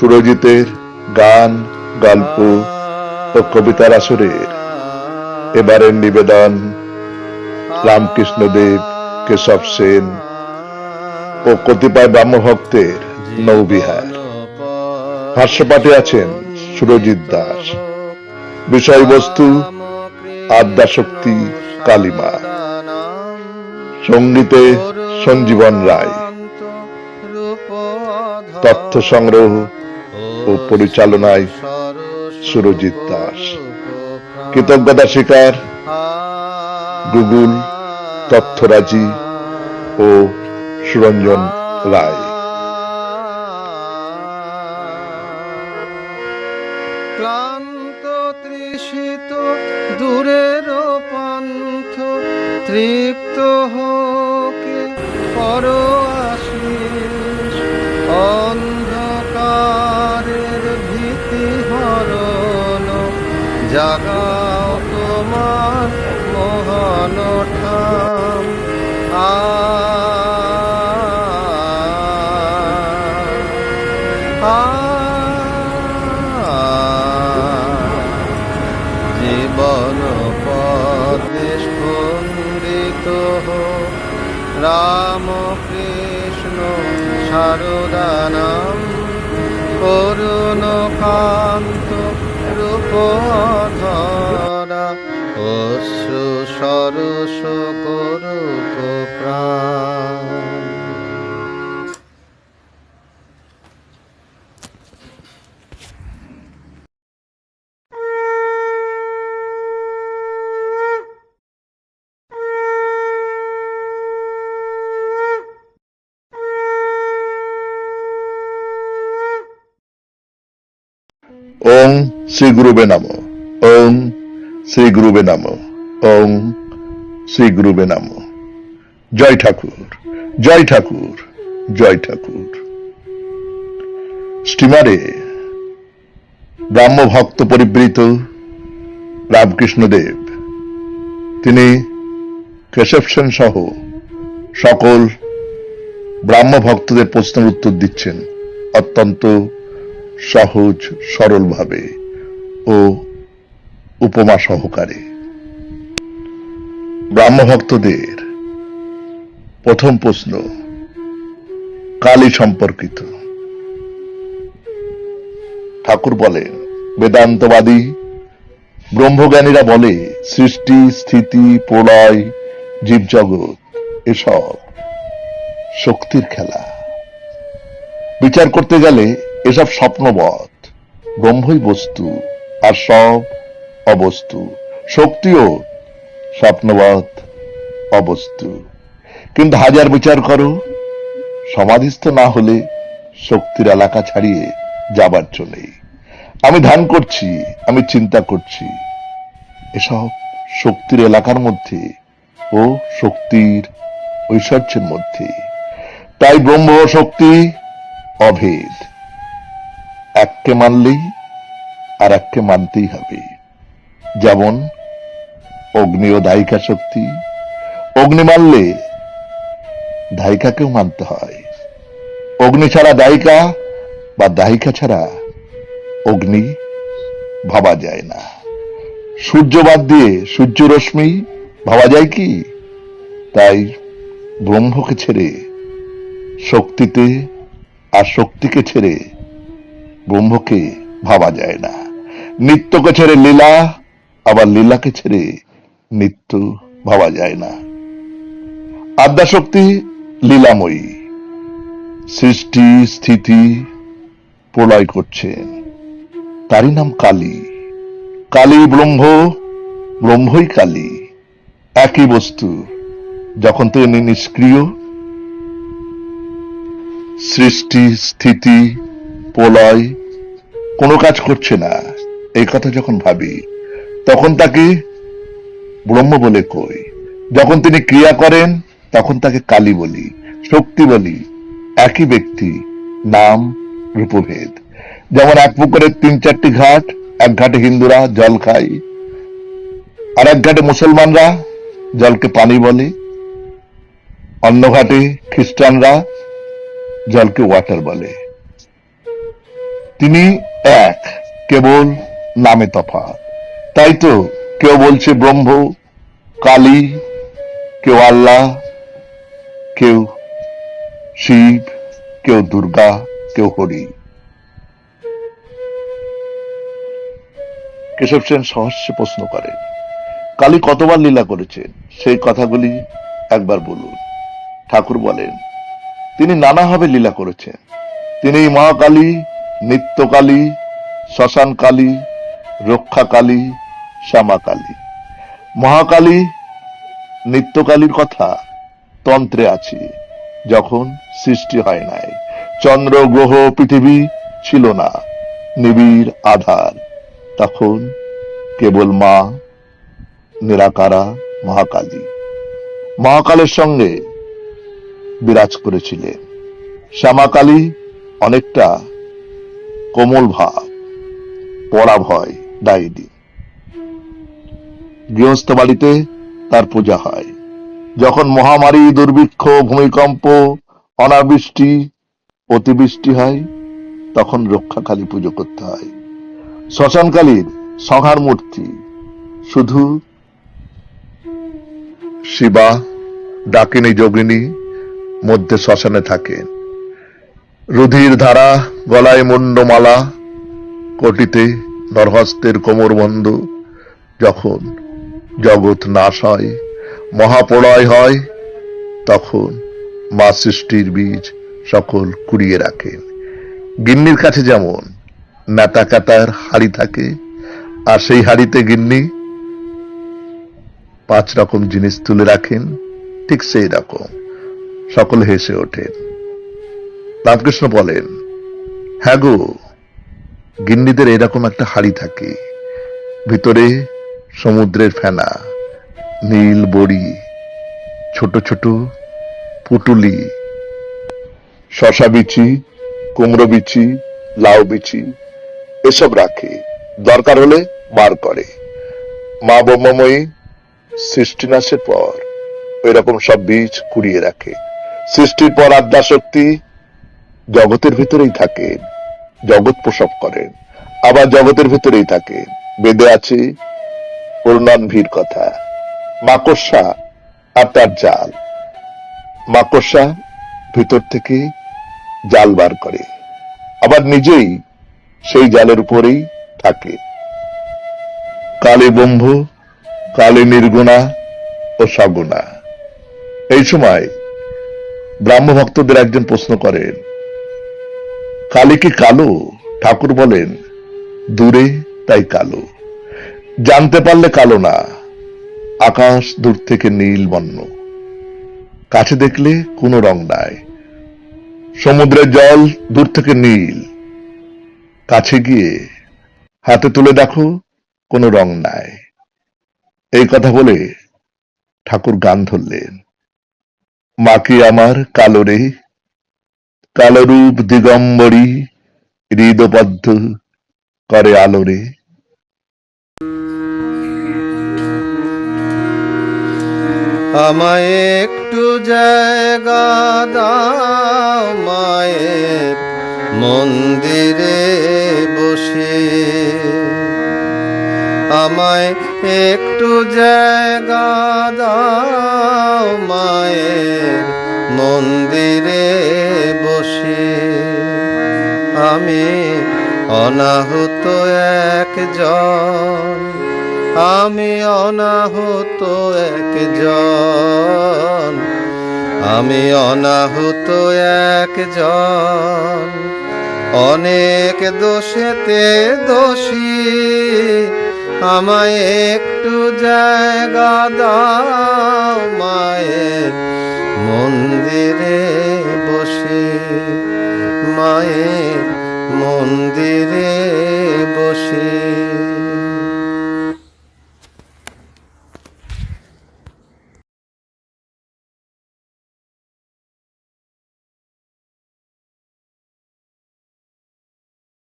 সুরজিতের গান, গল্প ও কবিতার আসরের এবারের নিবেদন রামকৃষ্ণদেব, কেশব সেন ও কতিপয় ব্রাহ্মভক্তের নৌবিহার। ভাষ্যপাঠে আছেন সুরজিৎ দাস। বিষয়বস্তু আদ্যাশক্তি কালিমা। সঙ্গীতে সঞ্জীবন রায়। তথ্য সংগ্রহ ও পরিচালনায় সুরজিৎ দাস। কৃতজ্ঞতা স্বীকার গুগল তথ্যরাজি ও সুরঞ্জন রায়। ক্লান্ত তৃষিত দূরের পন্থ, তৃপ্ত হোকে পর জীবন পথে রাম কৃষ্ণ শারদানাম করুণ কান্ত রূপ শ্রী গুরুবে নম। ওং শ্রী গুরুবে নম। ওং শ্রী গুরুবে নম। জয় ঠাকুর জয় ঠাকুর জয় ঠাকুর। স্টিমারে ব্রাহ্ম ভক্ত পরিবৃত রামকৃষ্ণদেব, তিনি কেশব সহ সকল ব্রাহ্ম ভক্তদের প্রশ্নের উত্তর দিচ্ছেন অত্যন্ত সহজ, সরলভাবে। ও উপমা সহকারে। ব্রাহ্মভক্তদের প্রথম প্রশ্ন, কালী সম্পর্কিত। ঠাকুর বলেন, বেদান্তবাদী ব্রহ্মজ্ঞানীরা বলে, সৃষ্টি, স্থিতি, প্রলয়, জীবজগৎ, এসব শক্তির খেলা। বিচার করতে গেলে এসব স্বপ্নবধ ব্রহ্মই বস্তু। আর সব অবস্তু, শক্তিও স্বপ্নবৎ অবস্তু। কিন্তু হাজার বিচার করো, সমাধিস্থ না হলে শক্তির এলাকা ছাড়িয়ে যাবার চলেই আমি ধ্যান করছি, আমি চিন্তা করছি। এসব শক্তির এলাকার মধ্যে ও শক্তির ঐশ্বর্যের মধ্যে। তাই ব্রহ্ম শক্তি অভেদ। এককে মানলেই আর এককে মানতেই হবে। যেমন অগ্নি ও দায়িকা শক্তি। অগ্নি মানলে দায়িকাকেও মানতে হয়। অগ্নি ছাড়া দায়িকা বা দায়িকা ছাড়া অগ্নি ভাবা যায় না। সূর্য বাদ দিয়ে সূর্য রশ্মি ভাবা যায় কি? তাই ব্রহ্মকে ছেড়ে, শক্তিতে আর শক্তিকে ছেড়ে ব্রহ্মকে ভাবা যায় না। নিত্যকে ছেড়ে লীলা, আবার লীলাকে ছেড়ে নিত্য ভাবা যায় না। আদ্যাশক্তি লীলাময়ী, সৃষ্টি, স্থিতি প্রলয় করছেন। তারই নাম কালী। কালী ব্রহ্ম, ব্রহ্মই কালী। একই বস্তু, যখন তিনি নিষ্ক্রিয়, সৃষ্টি, স্থিতি, প্রলয়, কোনো কাজ করছে না। এই কথা যখন ভাবি, তখন তাকে ব্রহ্ম বলে কই। যখন তিনি ক্রিয়া করেন, তখন তাকে কালী বলি, শক্তি বলি, একই ব্যক্তি, নাম, রূপভেদ। যেমন এক পুকুরের তিন চারটি ঘাট, এক ঘাটে হিন্দুরা জল খায়, আর এক ঘাটে মুসলমানরা জলকে পানি বলে, অন্য ঘাটে খ্রিস্টানরা জলকে ওয়াটার বলে। তিনি এক, কেবল নামে তফাৎ। তাই তো কেউ বলছে ব্রহ্ম, কালী, কেউ আল্লাহ কেউ শিব, কেউ দুর্গা, কেউ হরি। কেশব সেন সহস্যে প্রশ্ন করেন, কালী কতবার লীলা করেছেন? সেই কথাগুলি একবার বলুন। ঠাকুর বলেন, তিনি নানাভাবে লীলা করেছেন। তিনি মহাকালী, নিত্যকালী শ্মশান কালী রক্ষা কালী শ্যামা কালী মহাকালী, নিত্যকালীর কথা তন্ত্রে আছে, যখন সৃষ্টি হয় নাই। চন্দ্র, গ্রহ, পৃথিবী ছিল না, নিবিড় আধার। তখন কেবল মা, নিরাকারা, মহাকালী। মহাকালের সঙ্গে বিরাজ করেছিলেন। শ্যামাকালী অনেকটা কোমল ভাব, পরাভয় ডাইনি গৃহস্থ বাড়িতে তার পূজা হয়। যখন মহামারী, দুর্ভিক্ষ, ভূমিকম্প, অনাবৃষ্টি, অতিবৃষ্টি হয়, তখন রক্ষাকালী পুজো করতে হয়। শ্মশানকালীর সংহার মূর্তি শুধু শিবা, ডাকিনী, যোগিনী মধ্যে শ্মশানে থাকেন রুধির ধারা, গলায় মুন্ডমালা কোটিতে নরহস্তের কোমর বন্ধু। যখন জগৎ নাশ হয় মহাপ্রলয় হয়, তখন মা সৃষ্টির বীজ সকল কুড়িয়ে রাখেন গিন্নির কাছে যেমন নেতা কাতার হাড়ি থাকে, আর সেই হাড়িতে গিন্নি পাঁচ রকম জিনিস তুলে রাখেন, ঠিক সেই রকম। সকলে হেসে ওঠেন। রামকৃষ্ণ বলেন হ্যাঁ গো গিন্নিদের এরকম একটা হাড়ি থাকে। ভিতরে সমুদ্রের ফেনা, নীল বড়ি, ছোট ছোট পুটুলি, শশা বিচি, কুমড়ো বিচি, লাউ বিচি, এসব রাখে। দরকার হলে বার করে। মা ব্রহ্মময়ী সৃষ্টিনাশের পর এরকম সব বীজ কুড়িয়ে রাখে। সৃষ্টির পর আদ্যা শক্তি জগতের ভিতরেই থাকেন জগৎ প্রসব করেন। আবার জগতের ভিতরেই থাকেন বেদে আছে পূর্ণানভীর কথা। মাকড়সা আর তার জাল। মাকড়সা ভিতর থেকে জাল বার করে। আবার নিজেই সেই জালের উপরেই থাকে। কালী ব্রহ্ম, কালী নির্গুণা ও সগুণা। এই সময় ব্রাহ্ম ভক্তদের একজন প্রশ্ন করেন কালী কি কালো? ঠাকুর বলেন, দূরে তাই কালো। জানতে পারলে কালো না, আকাশ দূর থেকে নীল বর্ণ। কাছে দেখলে কোনো রং নাই, সমুদ্রের জল দূর থেকে নীল। কাছে গিয়ে হাতে তুলে দেখো কোনো রং নাই। এই কথা বলে ঠাকুর গান ধরলেন। মাকে আমার কালো রে? কালো রূপ দিগম্বরী হৃদবদ্ধ করে আলোরে। আমায় একটু জায়গা দাও মায়ের মন্দিরে বসে। আমায় একটু জায়গা দাও মায়ের মন্দিরে বসে আমি অনাহুত একজন। আমি অনাহুত একজন। আমি অনাহুত একজন। অনেক দোষেতে দোষী। আমায় একটু জায়গা দাও মায়ের মন্দিরে বসে